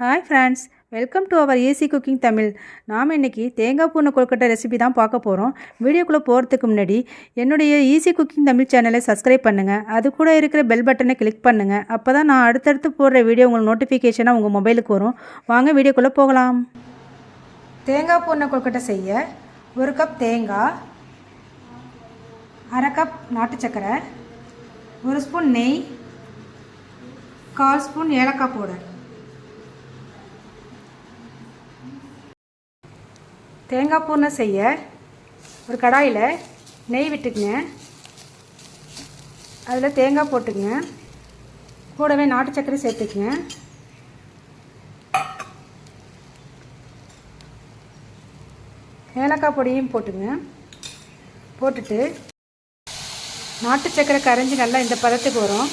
Hi friends welcome to our AC cooking Tamil நாம் இன்றைக்கி தேங்காய் பூனை கொழுக்கட்டை ரெசிபி தான் பார்க்க போகிறோம் வீடியோக்குள்ளே போகிறதுக்கு முன்னாடி என்னுடைய ஈஸி குக்கிங் தமிழ் சேனலை சப்ஸ்கிரைப் பண்ணுங்கள் அது கூட இருக்கிற பெல் பட்டனை கிளிக் பண்ணுங்கள் அப்போ தான் நான் அடுத்தடுத்து போடுற வீடியோ உங்களுக்கு நோட்டிஃபிகேஷனாக உங்கள் மொபைலுக்கு வரும். வாங்க வீடியோக்குள்ளே போகலாம். தேங்காய் பூனை கொழுக்கட்டை செய்ய ஒரு கப் தேங்காய் அரை கப் நாட்டு சக்கரை ஒரு ஸ்பூன் நெய் கால் ஸ்பூன் ஏலக்காய் பவுடர் தேங்காய் பூனை செய்ய ஒரு கடாயில் நெய் விட்டுக்குங்க. அதில் தேங்காய் போட்டுக்குங்க. கூடவே நாட்டு சர்க்கரை சேர்த்துக்குங்க. ஏலக்காய் பொடியும் போட்டுங்க. போட்டுட்டு நாட்டு சர்க்கரை கரைஞ்சி நல்லா இந்த பதத்துக்கு வரும்.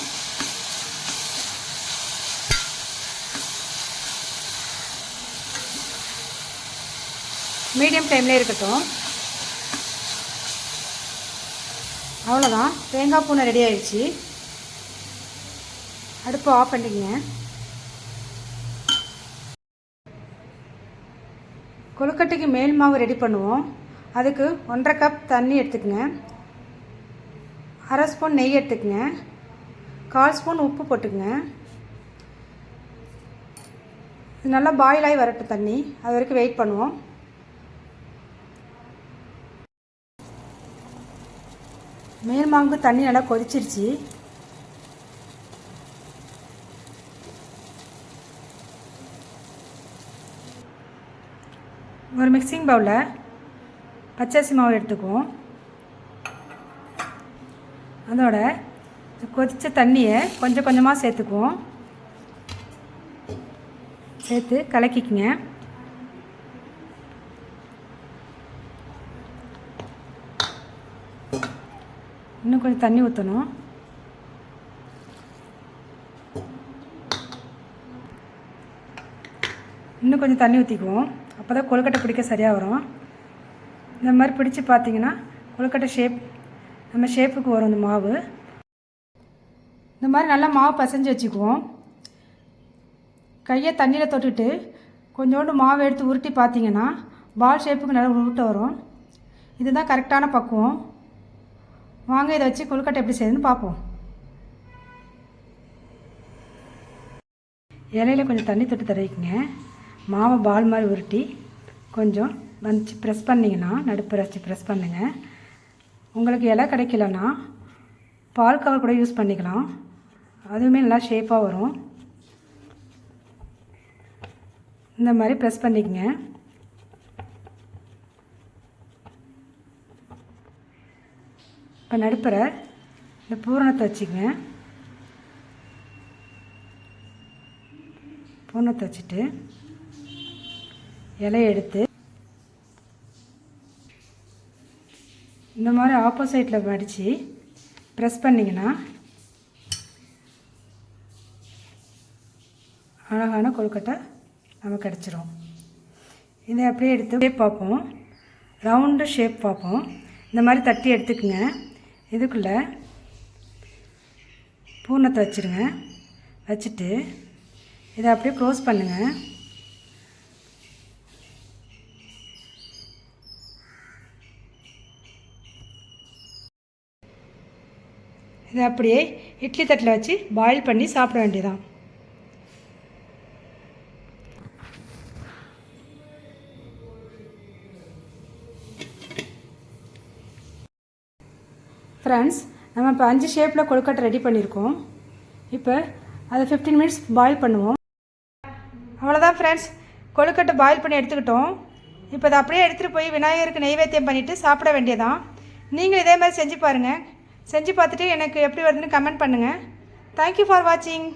மீடியம் டைம்லேயே இருக்கட்டும். அவ்வளோதான். தேங்காய் பூனை ரெடி ஆயிடுச்சு. அடுப்பு ஆஃப் பண்ணிக்கங்க. கொழுக்கட்டைக்கு மேல் மாவு ரெடி பண்ணுவோம். அதுக்கு ஒன்றரை கப் தண்ணி எடுத்துக்கங்க. அரை ஸ்பூன் நெய் எடுத்துக்கங்க. கால் ஸ்பூன் உப்பு போட்டுக்கங்க. நல்லா பாயில் ஆகி வரட்டும் தண்ணி. அது வரைக்கும் வெயிட் பண்ணுவோம். மீன் மாங்கு தண்ணி நல்லா கொதிச்சிருச்சு. ஒரு மிக்சிங் பவுலில் பச்சரிசி மாவு எடுத்துக்குவோம். அதோட கொதித்த தண்ணியை கொஞ்சம் கொஞ்சமாக சேர்த்துக்குவோம். சேர்த்து கலக்கிக்குங்க. இன்னும் கொஞ்சம் தண்ணி ஊற்றணும் இன்னும் கொஞ்சம் தண்ணி ஊற்றிக்குவோம் அப்போ தான் கொழுக்கட்டை பிடிக்க சரியாக வரும். இந்த மாதிரி பிடிச்சி பார்த்தீங்கன்னா கொழுக்கட்டை ஷேப் நம்ம ஷேப்புக்கு வரும் இந்த மாவு. இந்த மாதிரி நல்லா மாவு பசைஞ்சு வச்சுக்குவோம். கையை தண்ணியில் தொட்டுட்டு கொஞ்சோண்டு மாவு எடுத்து உருட்டி பார்த்தீங்கன்னா பால் ஷேப்புக்கு நல்லா உருட்ட வரும். இதுதான் கரெக்டான பக்குவம். வாங்க இதை வச்சு கொழுக்கட்டை எப்படி செய்யுதுன்னு பார்ப்போம். இலையில கொஞ்சம் தண்ணி தொட்டு தடவிக்குங்க. மாவை பால் மாதிரி உருட்டி கொஞ்சம் வந்துச்சு ப்ரெஸ் பண்ணிங்கன்னா நடுப்பு வச்சு ப்ரெஸ் பண்ணுங்கள் உங்களுக்கு இலை கிடைக்கலன்னா பால் கவர் கூட யூஸ் பண்ணிக்கலாம். அதுவுமே நல்லா ஷேப்பாக வரும். இந்த மாதிரி ப்ரெஸ் பண்ணிக்கங்க. இப்போ நடுப்புற இந்த பூரணத்தை வச்சுக்கங்க பூரணத்தை வச்சுட்டு இலையை எடுத்து இந்த மாதிரி ஆப்போசைட்டில் மடித்து ப்ரெஸ் பண்ணிங்கன்னா அழகான கொழுக்கட்டை நமக்கு கிடச்சிரும். இதை அப்படியே எடுத்து ஷேப் பார்ப்போம். ரவுண்டு ஷேப் பார்ப்போம். இந்த மாதிரி தட்டி எடுத்துக்கங்க. இதுக்குள்ளே பூர்ணத்தை வச்சுருங்க. வச்சுட்டு இதை அப்படியே க்ளோஸ் பண்ணுங்கள் இதை அப்படியே இட்லி தட்டில் வச்சு பாயில் பண்ணி சாப்பிட வேண்டியதான் ஃப்ரெண்ட்ஸ் நம்ம இப்போ அஞ்சு ஷேப்பில் கொழுக்கட்டை ரெடி பண்ணியிருக்கோம் இப்போ அதை ஃபிஃப்டீன் மினிட்ஸ் பாயில் பண்ணுவோம். அவ்வளோதான் ஃப்ரெண்ட்ஸ் கொழுக்கட்டை பாயில் பண்ணி எடுத்துக்கிட்டோம். இப்போ அதை அப்படியே எடுத்துகிட்டு போய் விநாயகருக்கு நெய்வேத்தியம் பண்ணிவிட்டு சாப்பிட வேண்டியதான் நீங்கள் இதே மாதிரி செஞ்சு பாருங்கள் செஞ்சு பார்த்துட்டு எனக்கு எப்படி வருதுன்னு கமெண்ட் பண்ணுங்கள் தேங்க்யூ ஃபார் வாட்சிங்